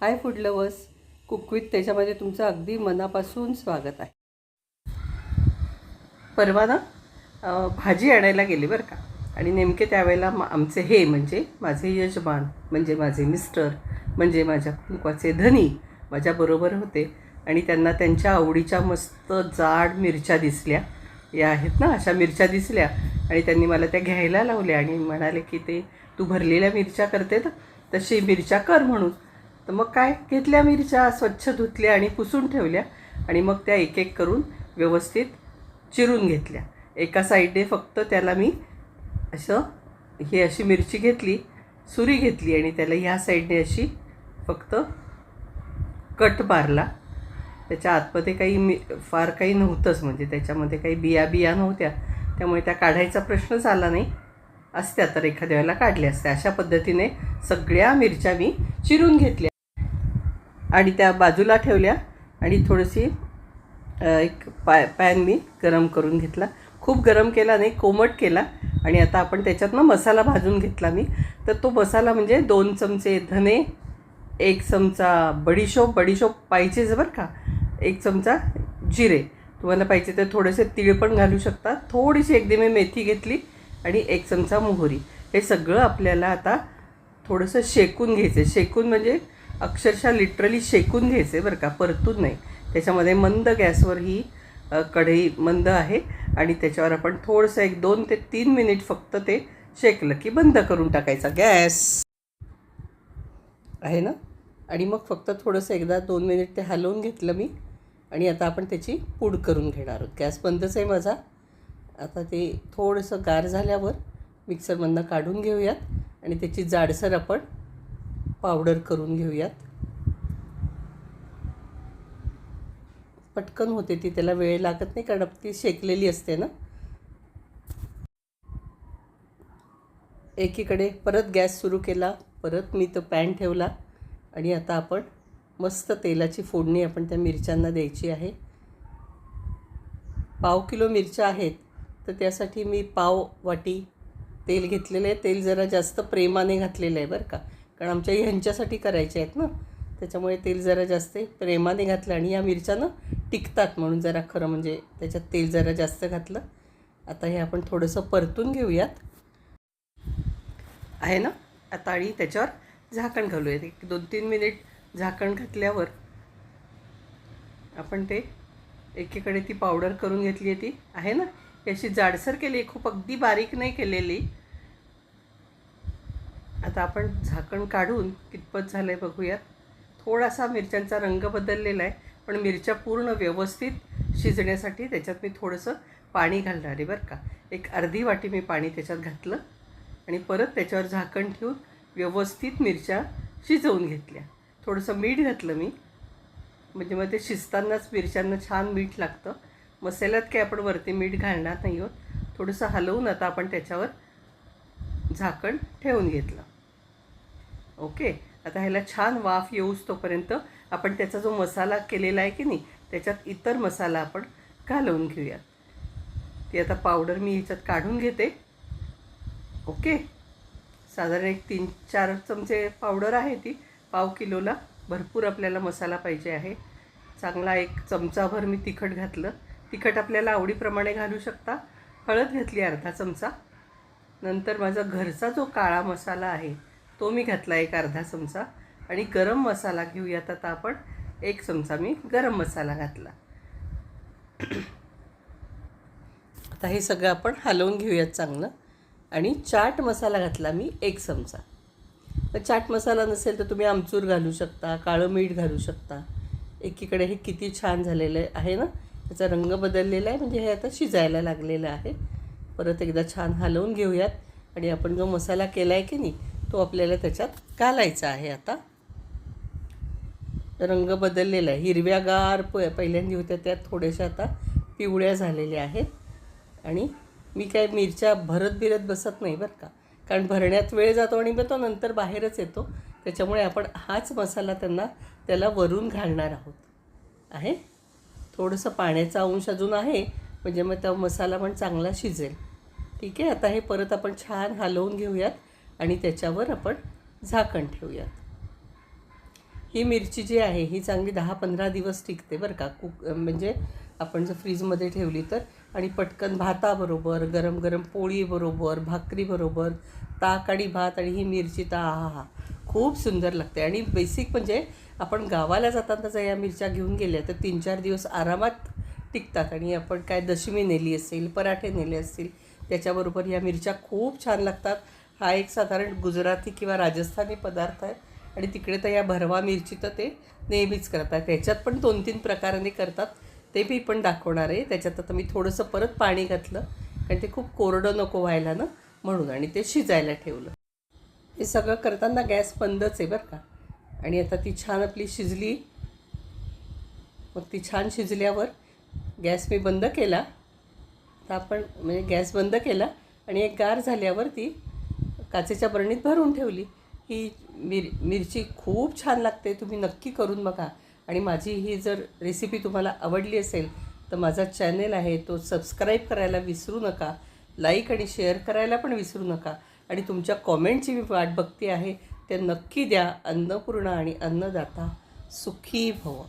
Hi food lovers cook with त्याच्यामध्ये तुमचं अगदी मनापासून स्वागत आहे. परवा ना भाजी आणायला गेली बरं का. आणि नेमके त्यावेळेला मा- आमचे हे म्हणजे माझे यजमान म्हणजे माझे मिस्टर म्हणजे माझ्या कुंकवाचे धनी माझ्याबरोबर होते. आणि त्यांना त्यांच्या आवडीच्या मस्त जाड मिरच्या दिसल्या. या आहेत ना अशा मिरच्या दिसल्या. आणि त्यांनी मला त्या घ्यायला लावल्या आणि म्हणाले की ते तू भरलेल्या मिरच्या करते तर तशी मिरच्या कर म्हणून. तर मग काय? घेतल्या मिरच्या स्वच्छ धुतल्या आणि पुसून ठेवल्या आणि मग त्या एक एक करून व्यवस्थित चिरून घेतल्या. एका साईडने फक्त त्याला मी असं ही अशी मिरची घेतली सुरी घेतली आणि त्याला ह्या साईडने अशी फक्त कट मारला. त्याच्या आतमध्ये काही मी फार काही नव्हतंच. म्हणजे त्याच्यामध्ये काही बिया बिया नव्हत्या. त्यामुळे त्या काढायचा प्रश्नच आला नाही. असत्या तर एखाद्या वेळेला काढल्या असत्या. अशा पद्धतीने सगळ्या मिरच्या मी चिरून घेतल्या. आणि त्या बाजूला ठेवल्या आणि थोडीशी एक पॅ पॅन मी गरम करून घेतला. खूप गरम केला नाही कोमट केला. आणि आता आपण त्याच्यातनं मसाला भाजून घेतला मी. तर तो मसाला म्हणजे दोन चमचे धने एक चमचा बडीशोप. बडीशोप पाहिजेच बरं का. एक चमचा जिरे. तुम्हाला पाहिजे तर थोडेसे तीळ पण घालू शकता. थोडीशी एकदी मी मेथी घेतली आणि एक चमचा मोहरी. हे सगळं आपल्याला आता थोडंसं शेकून घ्यायचं आहे शेकून म्हणजे अक्षरशः लिटरली शेकून घ्यायचे बरं का परतून नाही. त्याच्यामध्ये मंद गॅसवर ही कढई मंद आहे आणि त्याच्यावर आपण थोडंसं एक दोन ते तीन मिनिट फक्त ते शेकलं की बंद करून टाकायचा गॅस. आहे ना? आणि मग फक्त थोडंसं एकदा दोन मिनिट ते हलवून घेतलं मी आणि आता आपण त्याची पूड करून घेणार आहोत. गॅस बंदच आहे माझा. आता ते थोडंसं गार झाल्यावर मिक्सरमधनं काढून घेऊयात आणि त्याची जाडसर आपण पावडर करून घेऊयात. पटकन होते ती त्याला वेळ लागत नाही कारण ती शेकलेली असते ना. एकीकडे परत गॅस सुरू केला परत मी तो पॅन ठेवला आणि आता आपण मस्त तेलाची फोडणी आपण त्या मिरच्यांना द्यायची आहे. पाव किलो मिरच्या आहेत तर त्यासाठी मी पाव वाटी तेल घेतलेलं आहे. तेल जरा जास्त प्रेमाने घातलेलं आहे बरं का. कारण आमच्या ह्यांच्यासाठी करायचे आहेत ना. त्याच्यामुळे तेल जरा जास्त प्रेमाने घातलं आणि या मिरच्या ना टिकतात म्हणून जरा खरं म्हणजे त्याच्यात तेल जरा जास्त घातलं. आता हे आपण थोडंसं परतून घेऊयात. आहे ना? आता आणि त्याच्यावर झाकण घालूयात. एक दोन तीन मिनिट झाकण घातल्यावर आपण ते एकीकडे ती पावडर करून घेतली आहे ती. आहे ना? याची अशी जाडसर केली खूप अगदी बारीक नाही केलेली. आता आपण झाकण काढून कितपत झालं आहे बघूयात. थोडासा मिरच्यांचा रंग बदललेला आहे पण मिरच्या पूर्ण व्यवस्थित शिजण्यासाठी त्याच्यात मी थोडंसं पाणी घालणार आहे बरं का. एक अर्धी वाटी मी पाणी त्याच्यात घातलं आणि परत त्याच्यावर झाकण ठेवून व्यवस्थित मिरच्या शिजवून घेतल्या. थोडंसं मीठ घातलं मी. म्हणजे मग ते शिजतानाच मिरच्यांना छान मीठ लागतं. मसाल्यात काय आपण वरती मीठ घालणार नाही आहोत. थोडंसं हलवून आता आपण त्याच्यावर झाकण ठेवून घेतलं. ओके? आता ह्याला छान वाफ येऊस तोपर्यंत आपण त्याचा जो मसाला केलेला आहे की नाही त्याच्यात इतर मसाला आपण घालवून घेऊयात. ती आता पावडर मी ह्याच्यात काढून घेते. ओके? साधारण एक तीन चार चमचे पावडर आहे ती. पाव किलोला भरपूर आपल्याला मसाला पाहिजे आहे. चांगला एक चमचाभर मी तिखट घातलं. तिखट आपल्याला आवडीप्रमाणे घालू शकता. हळद घेतली अर्धा चमचा. नंतर माझा घरचा जो काळा मसाला आहे तो मी घातला एक अर्धा चमचा. आणि गरम मसाला घेऊयात आता आपण. एक चमचा मी गरम मसाला घातला. आता हे सगळं आपण हलवून घेऊयात चांगलं. आणि चाट मसाला घातला मी एक चमचा. तर चाट मसाला नसेल तर तुम्ही आमचूर घालू शकता काळं मीठ घालू शकता. एकीकडे हे किती छान झालेलं आहे ना? त्याचा रंग बदललेला आहे म्हणजे हे आता शिजायला लागलेलं आहे. परत एकदा छान हलवून घेऊयात. आणि आपण जो मसाला केला आहे की नाही तो आपल्याला त्याच्यात घालायचा आहे आता. रंग बदललेला आहे. हिरव्यागार प पहिल्यांदा होत्या त्या थोड्याशा आता पिवळ्या झालेल्या आहेत. आणि मी काय मिरच्या भरत बिरत बसत नाही बरं का. कारण भरण्यात वेळ जातो आणि मग तो नंतर बाहेरच येतो. त्याच्यामुळे आपण हाच मसाला त्यांना त्याला वरून घालणार आहोत. आहे? थोडंसं पाण्याचा अंश अजून आहे. म्हणजे मग त्या मसाला पण चांगला शिजेल. ठीक आहे? आता हे परत आपण छान हलवून घेऊयात. आणि त्याच्यावर आपण झाकण ठेवूयात. ही मिरची जी आहे ही चांगली दहा पंधरा दिवस टिकते बरं का. कुक म्हणजे आपण जर फ्रीजमध्ये ठेवली तर. आणि पटकन भाताबरोबर गरम गरम पोळीबरोबर भाकरीबरोबर ताक आणि भात आणि ही मिरची ता हा हा खूप सुंदर लागते. आणि बेसिक म्हणजे आपण गावाला जाताना जर या मिरच्या घेऊन गेल्या तर तीन चार दिवस आरामात टिकतात. आणि आपण काय दशमी नेली असेल पराठे नेले असतील त्याच्याबरोबर या मिरच्या खूप छान लागतात. हा एक साधारण गुजराती किंवा राजस्थानी पदार्थ आहे. आणि तिकडे तर या भरवा मिरची तर ते नेहमीच करतात. त्याच्यात पण दोन तीन प्रकाराने करतात. ते मी पण दाखवणार आहे. त्याच्यात आता मी थोडंसं परत पाणी घातलं. कारण ते खूप कोरडं नको व्हायला ना म्हणून. आणि ते शिजायला ठेवलं. हे सगळं करताना गॅस बंदच आहे बरं का. आणि आता ती छान आपली शिजली. मग ती छान शिजल्यावर गॅस मी बंद केला. तर आपण म्हणजे गॅस बंद केला. आणि एक गार झाल्यावर ती काचेच्या बरणीत भरून ठेवली. ही मिर मिरची खूप छान लागते तुम्ही नक्की करून बघा. आणि माझी ही जर रेसिपी तुम्हाला आवडली असेल तर माझा चॅनेल आहे तो सबस्क्राईब करायला विसरू नका. लाईक आणि शेअर करायला पण विसरू नका. आणि तुमच्या कॉमेंटची मी वाट बघते आहे ते नक्की द्या. अन्नपूर्णा आणि अन्नदाता सुखी भव.